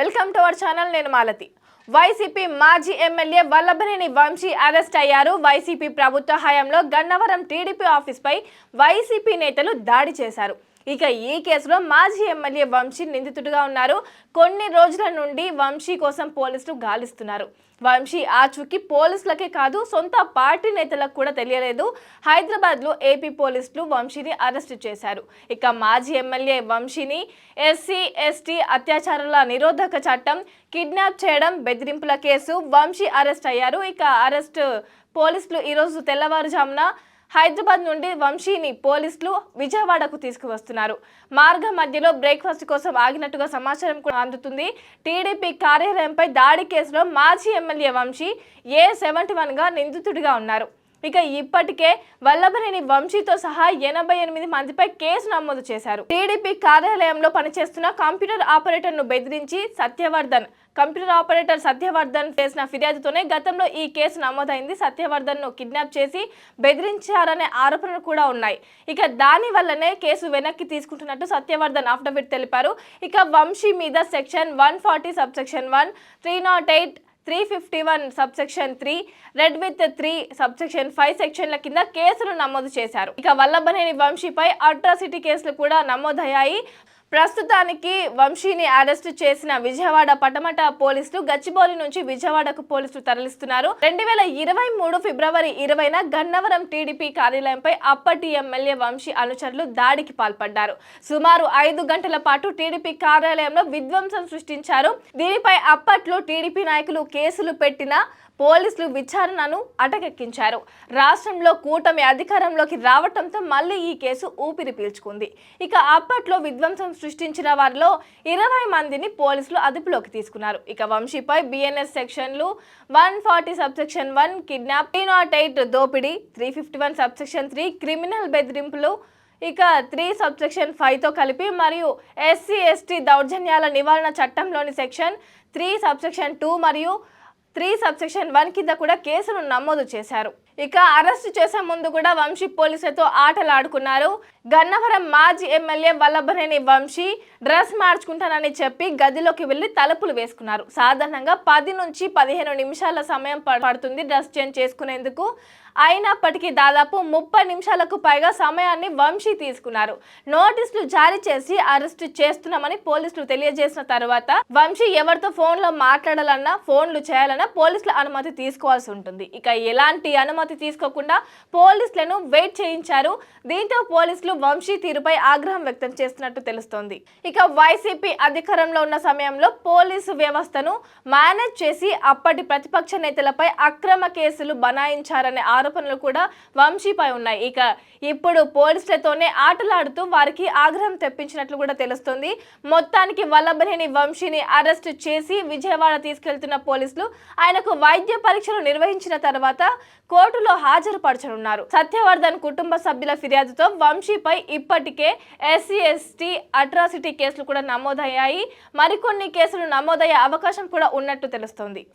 Welcome to our channel నేను Malathi. YCP మాజీ MLA Vallabhaneni Vamsi arrest అయ్యారు. వైసీపీ ప్రభుత్వ హయాంలో గన్నవరం టీడీపీ ఆఫీస్పై వైసీపీ నేతలు దాడి చేశారు. ఇక ఈ కేసులో మాజీ ఎమ్మెల్యే వంశీ నిందితుడిగా ఉన్నారు. కొన్ని రోజుల నుండి వంశీ కోసం పోలీసులు గాలిస్తున్నారు. వంశీ ఆచూకీ పోలీసులకే కాదు సొంత పార్టీ నేతలకు కూడా తెలియలేదు. హైదరాబాద్లో ఏపీ పోలీసులు వంశీని అరెస్ట్ చేశారు. ఇక మాజీ ఎమ్మెల్యే వంశీని ఎస్సీ ఎస్టీ అత్యాచారాల నిరోధక చట్టం కిడ్నాప్ చేయడం బెదిరింపుల కేసు. వంశీ అరెస్ట్ అయ్యారు. ఇక అరెస్ట్ పోలీసులు ఈరోజు తెల్లవారుజామున హైదరాబాద్ నుండి వంశీని పోలీసులు విజయవాడకు తీసుకువస్తున్నారు. మార్గం మధ్యలో బ్రేక్ఫాస్ట్ కోసం ఆగినట్టుగా సమాచారం కూడా అందుతుంది. టీడీపీ కార్యాలయంపై దాడి కేసులో మాజీ ఎమ్మెల్యే వంశీ ఏ సెవెంటీ వన్గా నిందితుడిగా ఉన్నారు. ఇక ఇప్పటికే వల్లభనేని వంశీతో సహా ఎనభై ఎనిమిది మందిపై కేసు నమోదు చేశారు. టీడీపీ కార్యాలయంలో పనిచేస్తున్న కంప్యూటర్ ఆపరేటర్ను బెదిరించి సత్యవర్ధన్ కంప్యూటర్ ఆపరేటర్ సత్యవర్ధన్ చేసిన ఫిర్యాదుతోనే గతంలో ఈ కేసు నమోదైంది. సత్యవర్ధన్ను కిడ్నాప్ చేసి బెదిరించారనే ఆరోపణలు కూడా ఉన్నాయి. ఇక దాని వల్లనే కేసు వెనక్కి తీసుకుంటున్నట్టు సత్యవర్ధన్ అఫిడవిట్ తెలిపారు. ఇక వంశీ మీద section one forty sub section one three not eight three fifty one subsection three read with three subsection five సెక్షన్ల కింద కేసులు నమోదు చేశారు. ఇక వల్లభనేని వంశీపై అట్రాసిటీ కేసులు కూడా నమోదయ్యాయి. ప్రస్తుతానికి వంశీని అరెస్టు చేసిన విజయవాడ పటమట పోలీసులు గచ్చిబౌలి నుంచి విజయవాడకు పోలీసులు తరలిస్తున్నారు. రెండు వేల ఇరవై మూడు ఫిబ్రవరి ఇరవైన గన్నవరం టీడీపీ కార్యాలయంపై అప్పటి ఎమ్మెల్యే వంశీ అనుచరులు దాడికి పాల్పడ్డారు. సుమారు ఐదు గంటల పాటు టీడీపీ కార్యాలయంలో విధ్వంసం సృష్టించారు. దీనిపై అప్పట్లో టీడీపీ నాయకులు కేసులు పెట్టిన పోలీసులు విచారణను అటకెక్కించారు. రాష్ట్రంలో కూటమి అధికారంలోకి రావటంతో మళ్ళీ ఈ కేసు ఊపిరి పీల్చుకుంది. ఇక అప్పట్లో విధ్వంసం సృష్టించిన వారిలో ఇరవై మందిని పోలీసులు అదుపులోకి తీసుకున్నారు. ఇక వంశీపై బిఎన్ఎస్ సెక్షన్లు one forty subsection one kidnap three not eight దోపిడీ three fifty one subsection three criminal బెదిరింపులు ఇక త్రీ సబ్సెక్షన్ ఫైవ్తో కలిపి మరియు ఎస్సీ ఎస్టీ దౌర్జన్యాల నివారణ చట్టంలోని సెక్షన్ త్రీ సబ్సెక్షన్ టూ మరియు త్రీ సబ్సెక్షన్ వన్ కింద కూడా కేసులు నమోదు చేశారు. ఇక అరెస్టు చేసే ముందు కూడా వంశీ పోలీసులతో ఆటలాడుకున్నారు. గన్నవరం మాజీ ఎమ్మెల్యే వల్లభనేని వంశీ డ్రెస్ మార్చుకుంటానని చెప్పి గదిలోకి వెళ్ళి తలుపులు వేసుకున్నారు. సాధారణంగా పది నుంచి పదిహేను నిమిషాల సమయం పడుతుంది డ్రెస్ చేంజ్ చేసుకునేందుకు. అయినప్పటికీ దాదాపు ముప్పై నిమిషాలకు పైగా సమయాన్ని వంశీ తీసుకున్నారు. నోటీసులు జారీ చేసి అరెస్ట్ చేస్తున్నామని పోలీసులు తెలియజేసిన తర్వాత వంశీ ఎవరితో ఫోన్లో మాట్లాడాలన్నా ఫోన్లు చేయాలన్నా పోలీసుల అనుమతి తీసుకోవాల్సి ఉంటుంది. ఇక ఎలాంటి అనుమతి తీసుకోకుండా పోలీసులను వెయిట్ చేయించారు. దీంతో పోలీసులు వంశీ తీరుపై ఆగ్రహం వ్యక్తం చేస్తున్నట్టు తెలుస్తోంది. ఇక వైసీపీ అధికారంలో ఉన్న సమయంలో పోలీసు వ్యవస్థను మేనేజ్ చేసి అప్పటి ప్రతిపక్ష నేతలపై అక్రమ కేసులు బనాయించారనే ఆరోపణలు కూడా వంశీపై ఉన్నాయి. ఇక ఇప్పుడు పోలీసులతోనే ఆటలాడుతూ వారికి ఆగ్రహం తెప్పించినట్లు కూడా తెలుస్తుంది. మొత్తానికి వల్లభనేని వంశీని అరెస్ట్ చేసి విజయవాడ తీసుకెళ్తున్న పోలీసులు ఆయనకు వైద్య పరీక్షలు నిర్వహించిన తర్వాత కోర్టులో హాజరుపరచనున్నారు. సత్యవర్ధన్ కుటుంబ సభ్యుల ఫిర్యాదుతో వంశీపై ఇప్పటికే ఎస్సీ ఎస్టీ అట్రాసిటీ కేసులు కూడా నమోదయ్యాయి. మరికొన్ని కేసులు నమోదయ్యే అవకాశం కూడా ఉన్నట్టు తెలుస్తోంది.